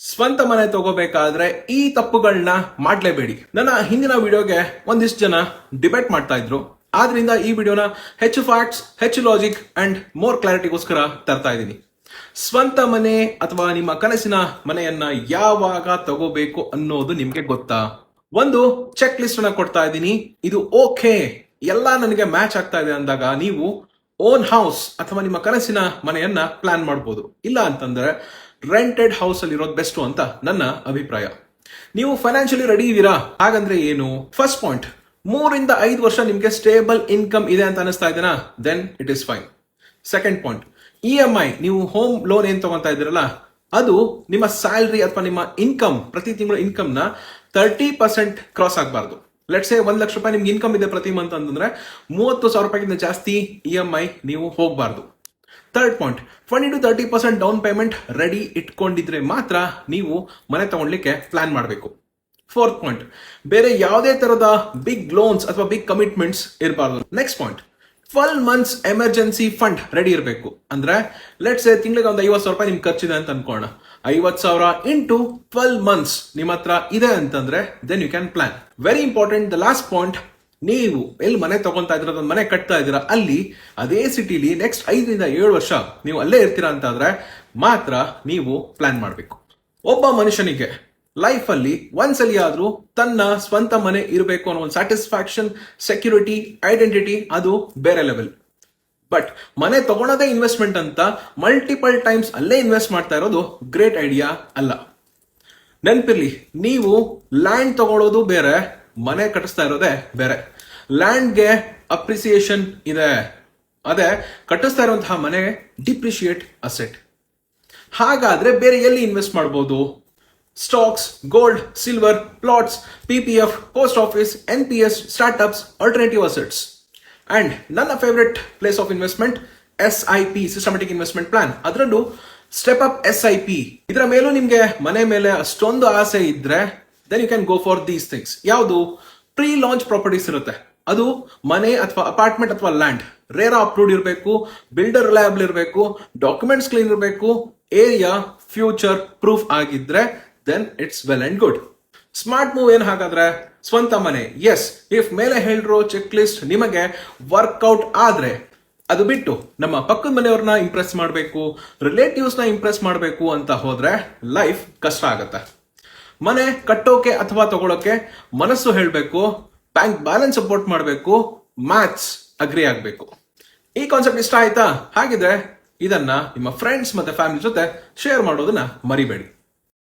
ಸ್ವಂತ ಮನೆ ತಗೋಬೇಕಾದ್ರೆ ಈ ತಪ್ಪುಗಳನ್ನ ಮಾಡ್ಲೇಬೇಡಿ. ನನ್ನ ಹಿಂದಿನ ವಿಡಿಯೋಗೆ ಒಂದಿಷ್ಟು ಜನ ಡಿಬೇಟ್ ಮಾಡ್ತಾ ಇದ್ರು. ಆದ್ರಿಂದ ಈ ವಿಡಿಯೋನ ಹೆಚ್ಚು ಫ್ಯಾಕ್ಟ್ಸ್ ಹೆಚ್ಚು ಲಾಜಿಕ್ ಅಂಡ್ ಮೋರ್ ಕ್ಲಾರಿಟಿಗೋಸ್ಕರ ತರ್ತಾ ಇದ್ದೀನಿ. ಸ್ವಂತ ಮನೆ ಅಥವಾ ನಿಮ್ಮ ಕನಸಿನ ಮನೆಯನ್ನ ಯಾವಾಗ ತಗೋಬೇಕು ಅನ್ನೋದು ನಿಮ್ಗೆ ಗೊತ್ತಾ? ಒಂದು ಚೆಕ್ ಲಿಸ್ಟ್ ಅನ್ನ ಕೊಡ್ತಾ ಇದ್ದೀನಿ. ಇದು ಓಕೆ ಎಲ್ಲ ನನಗೆ ಮ್ಯಾಚ್ ಆಗ್ತಾ ಇದೆ ಅಂದಾಗ ನೀವು ಓನ್ ಹೌಸ್ ಅಥವಾ ನಿಮ್ಮ ಕನಸಿನ ಮನೆಯನ್ನ ಪ್ಲಾನ್ ಮಾಡಬಹುದು ಇಲ್ಲ ಅಂತಂದ್ರೆ ರೆಂಟೆಡ್ ಹೌಸ್ ಅಲ್ಲಿ ಇರೋದು ಬೆಸ್ಟ್ ಅಂತ ನನ್ನ ಅಭಿಪ್ರಾಯ. ನೀವು ಫೈನಾನ್ಷಿಯಲಿ ರೆಡಿ ಇದ್ದೀರಾ? ಹಾಗಂದ್ರೆ ಏನು? ಫಸ್ಟ್ ಪಾಯಿಂಟ್ ಮೂರಿಂದ ಐದು ವರ್ಷ ನಿಮಗೆ ಸ್ಟೇಬಲ್ ಇನ್ಕಮ್ ಇದೆ ಅಂತ ಅನಿಸ್ತಾ ಇದೆನಾ? Then it is fine second point E M I ನೀವು ಹೋಮ್ ಲೋನ್ ಏನ್ ತಗೊತಾ ಇದ್ದೀರಲ್ಲ, ಅದು ನಿಮ್ಮ ಸ್ಯಾಲ್ರಿ ಅಥವಾ ನಿಮ್ಮ ಇನ್ಕಮ್ ಪ್ರತಿ ತಿಂಗಳ ಇನ್ಕಮ್ನ ತರ್ಟಿ ಪರ್ಸೆಂಟ್ ಕ್ರಾಸ್ ಆಗಬಾರ್ದು. ಲೆಟ್ಸ್ ಒಂದ್ ಲಕ್ಷ ರೂಪಾಯಿ ನಿಮ್ಗೆ ಇನ್ಕಮ್ ಇದೆ ಪ್ರತಿ ಮಂತ್ ಅಂತಂದ್ರೆ ಮೂವತ್ತು ಸಾವಿರ ರೂಪಾಯಿಗಿಂತ ಜಾಸ್ತಿ ಇ ಎಂ ಐ ನೀವು ಹೋಗಬಾರ್ದು. Third point twenty to thirty percent down payment ready ಇಟ್ಕೊಂಡಿದ್ರೆ ಮಾತ್ರ ನೀವು ಮನೆ ತಗೊಳ್ಲಿಕ್ಕೆ ಪ್ಲಾನ್ ಮಾಡಬೇಕು. ಫೋರ್ತ್ ಪಾಯಿಂಟ್ ಬೇರೆ ಯಾವುದೇ ತರದ ಬಿಗ್ ಲೋನ್ಸ್ ಅಥವಾ ಬಿಗ್ ಕಮಿಟ್ಮೆಂಟ್ಸ್ ಇರಬಾರ್ದು. Next point twelve months emergency fund ready ಇರಬೇಕು. ಅಂದ್ರೆ ಲೆಟ್ಸ್ ತಿಂಗಳಿಗೆ ಒಂದು ಐವತ್ತು ಸಾವಿರ ರೂಪಾಯಿ ನಿಮ್ಗೆ ಖರ್ಚಿದೆ ಅಂತ ಅನ್ಕೋಣ ಐವತ್ತು ಸಾವಿರ ಇಂಟು ಟ್ವೆಲ್ ಮಂತ್ಸ್ ನಿಮ್ಮ ಹತ್ರ ಇದೆ ಅಂತಂದ್ರೆ then you can plan very important the last point ನೀವು ಎಲ್ಲಿ ಮನೆ ತಗೊಂತಾ ಇದ್ದೀರಾ ಮನೆ ಕಟ್ತಾ ಇದ್ದೀರಾ, ಅಲ್ಲಿ ಅದೇ ಸಿಟಿಲಿ ನೆಕ್ಸ್ಟ್ ಐದರಿಂದ ಏಳು ವರ್ಷ ನೀವು ಅಲ್ಲೇ ಇರ್ತೀರಾ ಅಂತಾದ್ರೆ ಮಾತ್ರ ನೀವು ಪ್ಲಾನ್ ಮಾಡಬೇಕು. ಒಬ್ಬ ಮನುಷ್ಯನಿಗೆ ಲೈಫ್ ಅಲ್ಲಿ ಒಂದ್ಸಲಿ ಆದ್ರೂ ತನ್ನ ಸ್ವಂತ ಮನೆ ಇರಬೇಕು ಅನ್ನೋ ಒಂದು ಸ್ಯಾಟಿಸ್ಫ್ಯಾಕ್ಷನ್ ಸೆಕ್ಯೂರಿಟಿ ಐಡೆಂಟಿಟಿ ಅದು ಬೇರೆ ಲೆವೆಲ್ ಬಟ್ ಮನೆ ತಗೊಳೋದೇ ಇನ್ವೆಸ್ಟ್ಮೆಂಟ್ ಅಂತ ಮಲ್ಟಿಪಲ್ ಟೈಮ್ಸ್ ಅಲ್ಲೇ ಇನ್ವೆಸ್ಟ್ ಮಾಡ್ತಾ ಇರೋದು ಗ್ರೇಟ್ ಐಡಿಯಾ ಅಲ್ಲ. ನೆನಪಿರ್ಲಿ, ನೀವು ಲ್ಯಾಂಡ್ ತಗೊಳ್ಳೋದು ಬೇರೆ, ಮನೆ ಕಟ್ಟಿಸ್ತಾ ಇರೋದೇ ಬೇರೆ. ಲ್ಯಾಂಡ್ಗೆ ಅಪ್ರಿಸಿಯೇಷನ್ ಇದೆ. ಅದೇ ಕಟ್ಟಿಸ್ತಾ ಇರುವಂತಹ ಮನೆ ಡಿಪ್ರಿಶಿಯೇಟ್ ಅಸೆಟ್ ಹಾಗಾದ್ರೆ ಬೇರೆ ಎಲ್ಲಿ ಇನ್ವೆಸ್ಟ್ ಮಾಡಬಹುದು stocks gold silver plots P P F post office N P S startups alternative assets and ನನ್ನ favourite place of investment S I P systematic investment plan ಅದರಲ್ಲೂ step up S I P ಇದರ ಮೇಲೂ ನಿಮಗೆ ಮನೆ ಮೇಲೆ ಅಷ್ಟೊಂದು ಆಸೆ ಇದ್ರೆ then you can go for these things ಯಾವುದು? ಪ್ರೀ ಲಾಂಚ್ ಪ್ರಾಪರ್ಟೀಸ್ ಇರುತ್ತೆ. ಅದು ಮನೆ ಅಥವಾ ಅಪಾರ್ಟ್ಮೆಂಟ್ ಅಥವಾ ಲ್ಯಾಂಡ್. ರೇರ್ ಅಪ್ರೂವ್ಡ್ ಇರಬೇಕು ಬಿಲ್ಡರ್ ರಿಲಯಬಲ್ ಇರಬೇಕು ಡಾಕ್ಯುಮೆಂಟ್ಸ್ ಕ್ಲೀನ್ ಇರಬೇಕು ಏರಿಯಾ ಫ್ಯೂಚರ್ ಪ್ರೂಫ್ ಆಗಿದ್ರೆ then it's well and good smart move ಏನ್ ಹಾಗಾದ್ರೆ? ಸ್ವಂತ ಮನೆ. ಎಸ್ ಇಫ್ ಮೇಲೆ ಹೇಳಿರೋ ಚೆಕ್ ಲಿಸ್ಟ್ ನಿಮಗೆ ವರ್ಕೌಟ್ ಆದ್ರೆ ಅದು ಬಿಟ್ಟು ನಮ್ಮ ಪಕ್ಕದ ಮನೆಯವ್ರನ್ನ ಇಂಪ್ರೆಸ್ ಮಾಡಬೇಕು ರಿಲೇಟಿವ್ಸ್ನ ಇಂಪ್ರೆಸ್ ಮಾಡಬೇಕು ಅಂತ ಹೋದ್ರೆ ಲೈಫ್ ಕಷ್ಟ ಆಗತ್ತೆ. ಮನೆ ಕಟ್ಟೋಕೆ ಅಥವಾ ತಗೊಳ್ಳೋಕೆ ಮನಸ್ಸು ಹೇಳಬೇಕು ಬ್ಯಾಂಕ್ ಬ್ಯಾಲೆನ್ಸ್ ಸಪೋರ್ಟ್ ಮಾಡಬೇಕು, ಮ್ಯಾಥ್ಸ್ ಅಗ್ರಿ ಆಗಬೇಕು. ಈ ಕಾನ್ಸೆಪ್ಟ್ ಇಷ್ಟ ಆಯ್ತಾ? ಹಾಗಿದ್ರೆ ಇದನ್ನ ನಿಮ್ಮ ಫ್ರೆಂಡ್ಸ್ ಮತ್ತೆ ಫ್ಯಾಮಿಲಿ ಜೊತೆ ಶೇರ್ ಮಾಡೋದನ್ನ ಮರಿಬೇಡಿ.